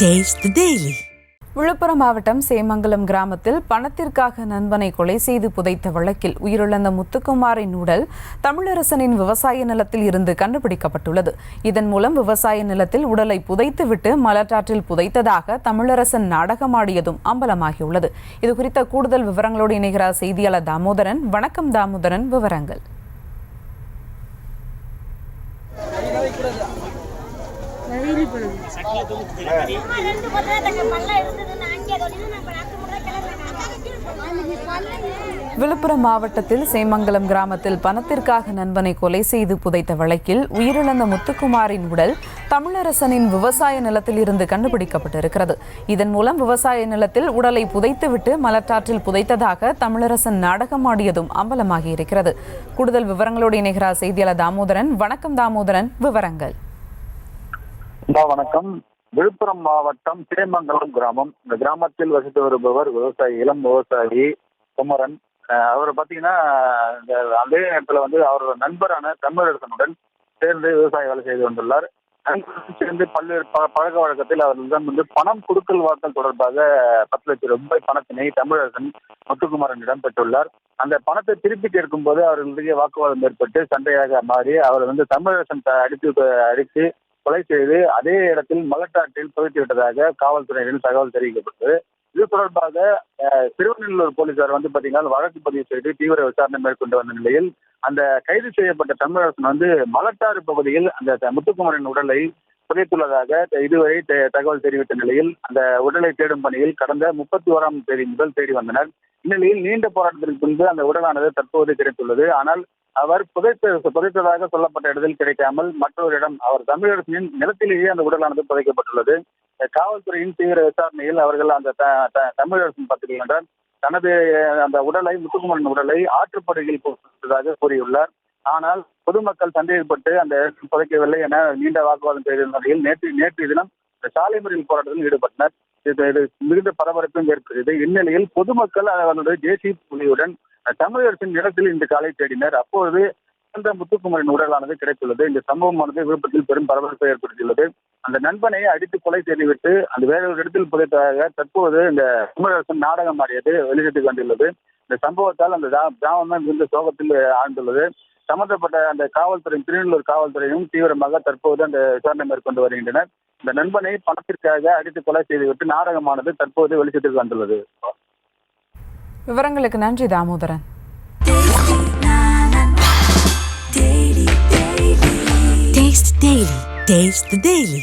Taste daily Villupuram மாவட்டம் சேமங்கலம் கிராமத்தில் பணத்திற்காக நண்பனை கொலை செய்து புதைத்த வழக்கில் உயிரிழந்த முத்துக்குமாரின் உடல் தமிழரசனின் விவசாய நிலத்தில் இருந்து கண்டுபிடிக்கப்பட்டுள்ளது. இதன் மூலம் விவசாய நிலத்தில் உடலை புதைத்துவிட்டு மலட்டாற்றில் புதைத்ததாக தமிழரசன் நாடகமாடியதும் அம்பலமாகியுள்ளது. இது குறித்த கூடுதல் விவரங்களோடு இணைகிறார் செய்தியாளர் தாமோதரன். வணக்கம் தாமோதரன் விவரங்கள். ரெண்டு பத்திரத்தக்க விழுப்புரம் மாவட்டத்தில் சேமங்கலம் கிராமத்தில் பணத்திற்காக நண்பனை கொலை செய்து புதைத்த வழக்கில் உயிரிழந்த முத்துக்குமாரின் உடல் தமிழரசனின் விவசாய நிலத்தில் இருந்து கண்டுபிடிக்கப்பட்டிருக்கிறது. இதன் மூலம் விவசாய நிலத்தில் உடலை புதைத்துவிட்டு மலட்டாற்றில் புதைத்ததாக தமிழரசன் நாடகமாடியதும் அம்பலமாகி இருக்கிறது கூடுதல் விவரங்களோடு இணைகிறார் செய்தியாளர் தாமோதரன். வணக்கம் தாமோதரன். விவரங்கள். அம்மா வணக்கம். விழுப்புரம் மாவட்டம் சேமங்கலம் கிராமம். இந்த கிராமத்தில் வசித்து வருபவர் விவசாயி இளம் விவசாயி குமரன். அவர் பாத்தீங்கன்னா இந்த அதே நேரத்துல வந்து அவரோட நண்பரான தமிழரசனுடன் சேர்ந்து விவசாய வேலை செய்து வந்துள்ளார். சேர்ந்து பல்வேறு பழக்க வழக்கத்தில் அவர்களிடம் வந்து பணம் கொடுக்கல் வாக்கல் தொடர்பாக பத்து லட்சம் ரூபாய் பணத்தினை தமிழரசன் முத்துக்குமாரனிடம் பெற்றுள்ளார். அந்த பணத்தை திருப்பி கேட்கும் போது அவர்களுடைய வாக்குவாதம் ஏற்பட்டு சண்டையாக மாறி அவர் வந்து தமிழரசன் அடித்து அடித்து கொலை செய்து அதே இடத்தில் மலட்டாற்றில் புதைத்து விட்டதாக காவல்துறையினர் தகவல் தெரிவிக்கப்பட்டது. இது தொடர்பாக அஹ், திருவண்ணூர் போலீசார் வந்து பாத்தீங்கன்னா வழக்கு பதிவு செய்து தீவிர விசாரணை மேற்கொண்டு வந்த நிலையில் அந்த கைது செய்யப்பட்ட தமிழரசன் வந்து மலட்டாறு பகுதியில் அந்த முத்துக்குமரின் முத்துக்குமரன் உடலை புதைத்துள்ளதாக இதுவரை த- தகவல் தெரிவித்த நிலையில் அந்த உடலை தேடும் பணியில் கடந்த முப்பத்தி ஓராம் தேதி முதல் தேடி வந்தனர். இந்நிலையில் நீண்ட போராட்டத்திற்கு பின்பு அந்த உடலானது தற்போது கிடைத்துள்ளது. ஆனால் அவர் புதைத்த புதைத்ததாக சொல்லப்பட்ட இடத்தில் கிடைக்காமல் மற்றொரு இடம் அவர் தமிழரசின் நிலத்திலேயே அந்த உடலானது புதைக்கப்பட்டுள்ளது. காவல்துறையின் தீவிர விசாரணையில் அவர்கள் அந்த த- த- தமிழரசன் பத்திரிகை என்றால் தனது அந்த உடலை முத்துக்குமரன் உடலை ஆற்றுப்படுகையில் புதைத்ததாக கூறியுள்ளார். ஆனால் பொதுமக்கள் சந்தேகப்பட்டு அந்த புதைக்கவில்லை என நீண்ட வாக்குவாதம் செய்த நிலையில் நேற்று நேற்று தினம் சாலை மறியல் போராட்டத்தில் ஈடுபட்டனர். இது இது மிகுந்த பரபரப்பும் ஏற்படுகிறது இந்நிலையில் பொதுமக்கள் அவர்களுடைய ஜேசி புலியுடன் தமிழரசின் நிலத்தில் இன்று காலை தேடினர். அப்போது அந்த முத்துக்குமரின் உடலானது கிடைத்துள்ளது. இந்த சம்பவமானது விழுப்புரத்தில் பெரும் பரபரப்பை ஏற்படுத்தியுள்ளது. அந்த நண்பனை அடித்து கொலை செய்துவிட்டு அந்த வேறொரு இடத்தில் புதைத்ததாக தற்போது இந்த தமிழரசன் நாடகம் ஆடியது வெளியிட்டு வந்துள்ளது. இந்த சம்பவத்தால் அந்த கிராமம் கிராமமே மிகுந்த சோகத்தில் ஆழ்ந்துள்ளது. சம்பந்தப்பட்ட அந்த காவல்துறை திருநெல்லூர் காவல்துறையும் தீவிரமாக தற்போது அந்த விசாரணை மேற்கொண்டு வருகின்றனர் இந்த நண்பனை பணத்திற்காக அடித்து கொலை செய்துவிட்டு நாடகமானது தற்போது வெளிச்சத்துக்கு வந்துள்ளது விவரங்களுக்கு நன்றி Damodaran Taste the Daily. Taste the Daily.